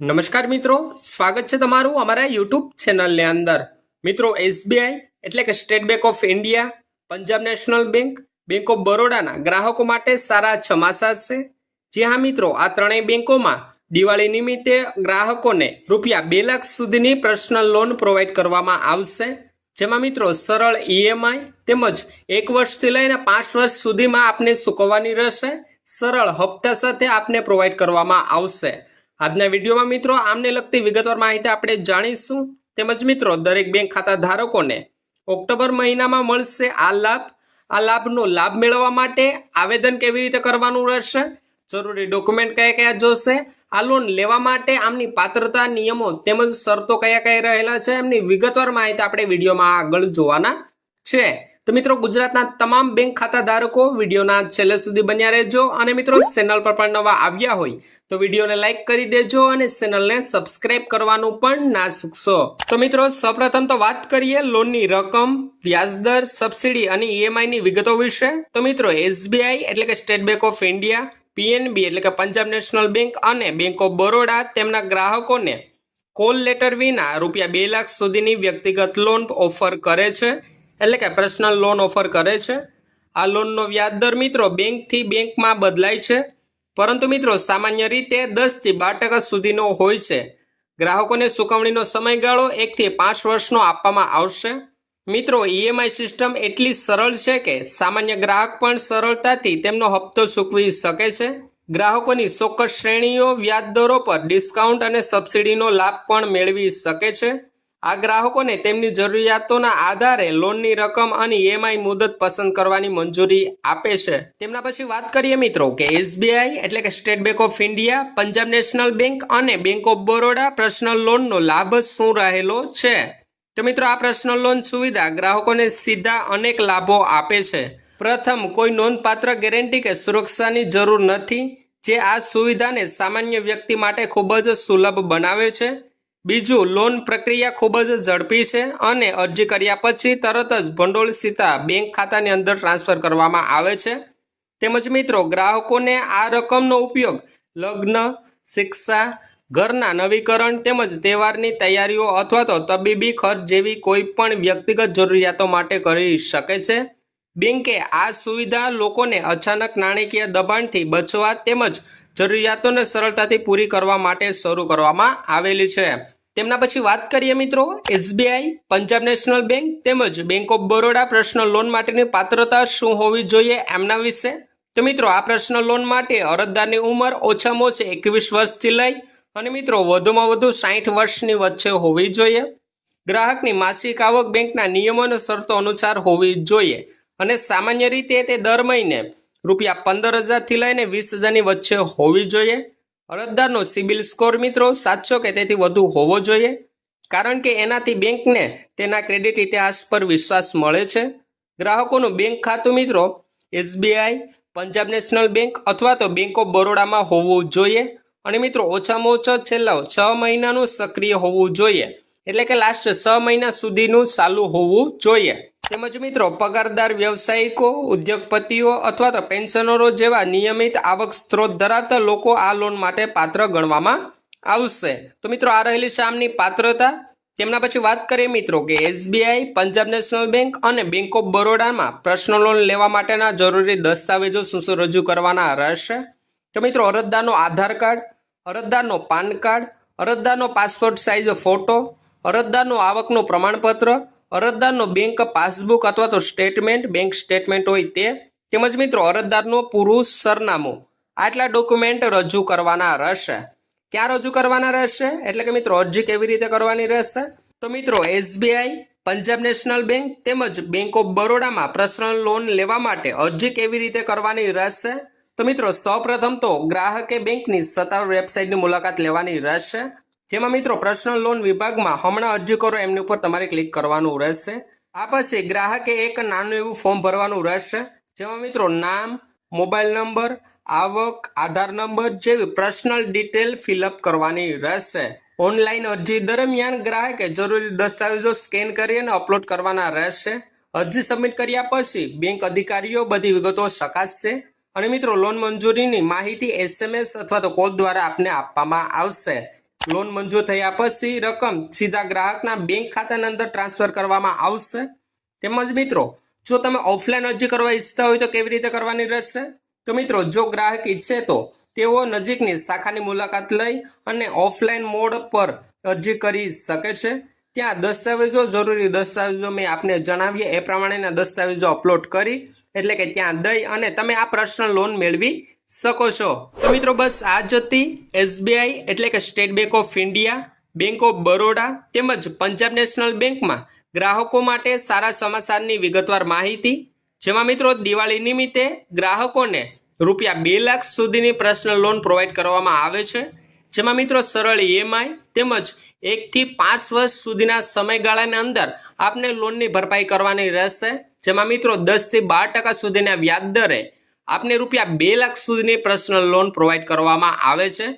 નમસ્કાર મિત્રો, સ્વાગત છે તમારું અમારા યુટ્યુબ ચેનલની અંદર. મિત્રો એસબીઆઈ એટલે કે State Bank of India Punjab National Bank Bank of બરોડાના ગ્રાહકો માટે સારા ચમાસા છે. જે હા મિત્રો, આ ત્રણેય બેંકોમાં દિવાળી નિમિત્તે ગ્રાહકોને રૂપિયા બે લાખ સુધીની પર્સનલ લોન પ્રોવાઈડ કરવામાં આવશે. જેમાં મિત્રો, સરળ ઈએમઆઈ તેમજ એક વર્ષથી લઈને પાંચ વર્ષ સુધીમાં આપને ચૂકવવાની રહેશે. સરળ હપ્તા સાથે આપને પ્રોવાઈડ કરવામાં આવશે. આજના વિડીયોમાં મિત્રો આમને લગતી વિગતવાર માહિતી આપણે જાણીશું. તેમજ મિત્રો, દરેક બેંક ખાતા ધારકોને ઓક્ટોબર મહિનામાં મળશે આ લાભ. આ લાભનો લાભ મેળવવા માટે આવેદન કેવી રીતે કરવાનું રહેશે? જરૂરી ડોક્યુમેન્ટ કયા કયા જોશે? આ લોન લેવા માટે આમની પાત્રતા, નિયમો તેમજ શરતો કયા કયા રહેલા છે? એમની વિગતવાર માહિતી આપણે વિડીયોમાં આગળ જોવાના છે. તો મિત્રો, ગુજરાતના તમામ બેંક ખાતા ધારકો વિડીયોના છેલ્લે સુધી બન્યા રહેજો અને મિત્રો, ચેનલ પર પણ નવા આવ્યા હોય તો વિડીયોને લાઇક કરી દેજો અને ચેનલને સબસ્ક્રાઇબ કરવાનું પણ ના ચૂકશો. તો મિત્રો, સૌપ્રથમ તો વાત કરીએ લોનની રકમ વ્યાજદર સબસિડી અને ઈએમઆઈની વિગતો વિશે. તો મિત્રો એસબીઆઈ એટલે કે State Bank of India PNB એટલે કે પંજાબ નેશનલ બેંક અને બેંક ઓફ બરોડા તેમના ગ્રાહકોને કોલ લેટર વિના રૂપિયા બે લાખ સુધીની વ્યક્તિગત લોન ઓફર કરે છે. એટલે કે પર્સનલ લોન ઓફર કરે છે. આ લોનનો વ્યાજ દર મિત્રો બેંકથી બેંકમાં બદલાય છે. પરંતુ મિત્રો સામાન્ય રીતે દસથી બાર ટકા સુધીનો હોય છે. ગ્રાહકોને ચૂકવણીનો સમયગાળો એકથી પાંચ વર્ષનો આપવામાં આવશે. મિત્રો ઈએમઆઈ સિસ્ટમ એટલી સરળ છે કે સામાન્ય ગ્રાહક પણ સરળતાથી તેમનો હપ્તો ચૂકવી શકે છે. ગ્રાહકોની ચોક્કસ શ્રેણીઓ વ્યાજ દરો પર ડિસ્કાઉન્ટ અને સબસિડીનો લાભ પણ મેળવી શકે છે. આ ગ્રાહકોને તેમની જરૂરિયાતોના આધારે લોનની રકમ અને ઈએમઆઈ મુદત પસંદ કરવાની મંજૂરી આપે છે. તેમના પછી વાત કરીએ મિત્રો કે એસબીઆઈ એટલે કે State Bank of India, Punjab National Bank અને બેંક ઓફ બરોડા પર્સનલ લોનનો લાભ શું રહેલો છે? તો મિત્રો આ પર્સનલ લોન સુવિધા ગ્રાહકોને સીધા અનેક લાભો આપે છે. પ્રથમ, કોઈ નોંધપાત્ર ગેરંટી કે સુરક્ષાની જરૂર નથી, જે આ સુવિધાને સામાન્ય વ્યક્તિ માટે ખૂબ જ સુલભ બનાવે છે. બીજું, લોન પ્રક્રિયા ખૂબ જ ઝડપી છે અને અરજી કર્યા પછી તરત જ ભંડોળ સીધા બેંક ખાતાની અંદર ટ્રાન્સફર કરવામાં આવે છે. તેમજ મિત્રો, ગ્રાહકોને આ રકમનો ઉપયોગ લગ્ન, શિક્ષા, ઘરના નવીકરણ તેમજ તહેવારની તૈયારીઓ અથવા તો તબીબી ખર્ચ જેવી કોઈ પણ વ્યક્તિગત જરૂરિયાતો માટે કરી શકે છે. બેંકે આ સુવિધા લોકોને અચાનક નાણાકીય દબાણથી બચવા તેમજ જરૂરિયાતોને સરળતાથી પૂરી કરવા માટે શરૂ કરવામાં આવેલી છે. તેમના પછી વાત કરીએ મિત્રો એસબીઆઈ પંજાબ નેશનલ બેંક તેમજ Bank of Baroda personal loan માટેની પાત્રતા શું હોવી જોઈએ એમના વિશે? તો મિત્રો, આ પર્સનલ લોન માટે અરજદારની ઉંમર ઓછામાં ઓછી એકવીસ વર્ષથી લઈ અને મિત્રો, વધુમાં વધુ સાઠ વર્ષની વચ્ચે હોવી જોઈએ. ગ્રાહકની માસિક આવક બેંકના નિયમો અને શરતો અનુસાર હોવી જોઈએ અને સામાન્ય રીતે તે દર મહિને રૂપિયા પંદર હજારથી લઈને વીસ હજારની વચ્ચે હોવી જોઈએ. અરજદારનો સિબિલ સ્કોર મિત્રો સાતસો કે તેથી વધુ હોવો જોઈએ. કારણ કે એનાથી બેંકને તેના ક્રેડિટ ઇતિહાસ પર વિશ્વાસ મળે છે. ગ્રાહકોનું બેંક ખાતું મિત્રો એસબીઆઈ, પંજાબ નેશનલ બેંક અથવા તો બેંક ઓફ બરોડામાં હોવું જોઈએ. અને મિત્રો ઓછામાં ઓછો છેલ્લા છ મહિનાનું સક્રિય હોવું જોઈએ. એટલે કે લાસ્ટ છ મહિના સુધીનું ચાલુ હોવું જોઈએ. તેમજ મિત્રો, પગારદાર વ્યવસાયિકો, ઉદ્યોગપતિઓ અથવા તો પેન્શનરો જેવા નિયમિત આવક સ્ત્રોત ધરાવતા લોકો આ લોન માટે પાત્ર ગણવામાં આવશે. તો મિત્રો, આ રહેલી શામની પાત્રતા. તેમના પછી વાત કરીએ મિત્રો કે એસબીઆઈ, પંજાબ નેશનલ બેંક અને બેંક ઓફ બરોડામાં પર્સનલ લોન લેવા માટેના જરૂરી દસ્તાવેજો શું શું રજૂ કરવાના રહેશે? તો મિત્રો, અરજદારનો આધાર કાર્ડ, અરજદારનો પાન કાર્ડ, અરજદારનો પાસપોર્ટ સાઇઝ ફોટો, અરજદારનું આવકનું પ્રમાણપત્ર અરજદારનો બેંક પાસબુક અથવા તો સ્ટેટમેન્ટ બેંક સ્ટેટમેન્ટ હોય તે. તેમજ મિત્રો, અરજદારનું પૂરું સરનામું. આટલા ડોક્યુમેન્ટ રજૂ કરવાના રહેશે. ક્યાં રજૂ કરવાના રહેશે? એટલે કે મિત્રો, અરજી કેવી રીતે કરવાની રહેશે? તો મિત્રો એસબીઆઈ પંજાબ નેશનલ બેંક તેમજ બેંક ઓફ બરોડામાં પર્સનલ લોન લેવા માટે અરજી કેવી રીતે કરવાની રહેશે? તો મિત્રો, સૌપ્રથમ તો ગ્રાહકે બેંકની સત્તાવાર વેબસાઇટની મુલાકાત લેવાની રહેશે. જેમાં મિત્રો પર્સનલ લોન વિભાગમાં હમણાં અરજી કરો, એમની ઉપર તમારે ક્લિક કરવાનું રહેશે. આ પછી ગ્રાહકે એક નાનું એવું ફોર્મ ભરવાનું રહેશે, જેમાં મિત્રો નામ મોબાઈલ નંબર આવક, આધાર નંબર જેવી પર્સનલ ડિટેલ ફિલઅપ કરવાની રહેશે. ઓનલાઈન અરજી દરમિયાન ગ્રાહકે જરૂરી દસ્તાવેજો સ્કેન કરી અને અપલોડ કરવાના રહેશે. અરજી સબમિટ કર્યા પછી બેંક અધિકારીઓ બધી વિગતો ચકાસશે અને મિત્રો લોન મંજૂરીની માહિતી એસએમએસ અથવા તો કોલ દ્વારા આપને આપવામાં આવશે. લોન મંજૂર થયા પછી રકમ સીધા ગ્રાહકના બેંક ખાતાની અંદર ટ્રાન્સફર કરવામાં આવશે. તેમજ મિત્રો, જો તમે ઓફલાઈન અરજી કરવા ઈચ્છતા હોય તો કેવી રીતે કરવાની રહેશે? તો મિત્રો, જો ગ્રાહક ઈચ્છે તો તેઓ નજીકની શાખાની મુલાકાત લઈ અને ઓફલાઈન મોડ પર અરજી કરી શકે છે. ત્યાં દસ્તાવેજો જરૂરી દસ્તાવેજો મેં આપને જણાવીએ. એ પ્રમાણેના દસ્તાવેજો અપલોડ કરી, એટલે કે ત્યાં દઈ અને તમે આ પર્સનલ લોન મેળવી શકો છો. તો મિત્રો, બસ આ જ હતી એસબીઆઈ એટલે કે State Bank of India Bank of Baroda તેમજ પંજાબ નેશનલ બેંકમાં ગ્રાહકો માટે સારા સમાચારની વિગતવાર માહિતી. જેમાં મિત્રો, દિવાળી નિમિત્તે ગ્રાહકોને રૂપિયા બે લાખ સુધીની પર્સનલ લોન પ્રોવાઈડ કરવામાં આવે છે. જેમાં મિત્રો, સરળ ઈએમઆઈ તેમજ એકથી પાંચ વર્ષ સુધીના સમયગાળાની અંદર આપને લોનની ભરપાઈ કરવાની રહેશે. જેમાં મિત્રો દસથી બાર ટકા સુધીના વ્યાજ દરે આપને રૂપિયા બે લાખ સુધીની પર્સનલ લોન પ્રોવાઈડ કરવામાં આવે છે.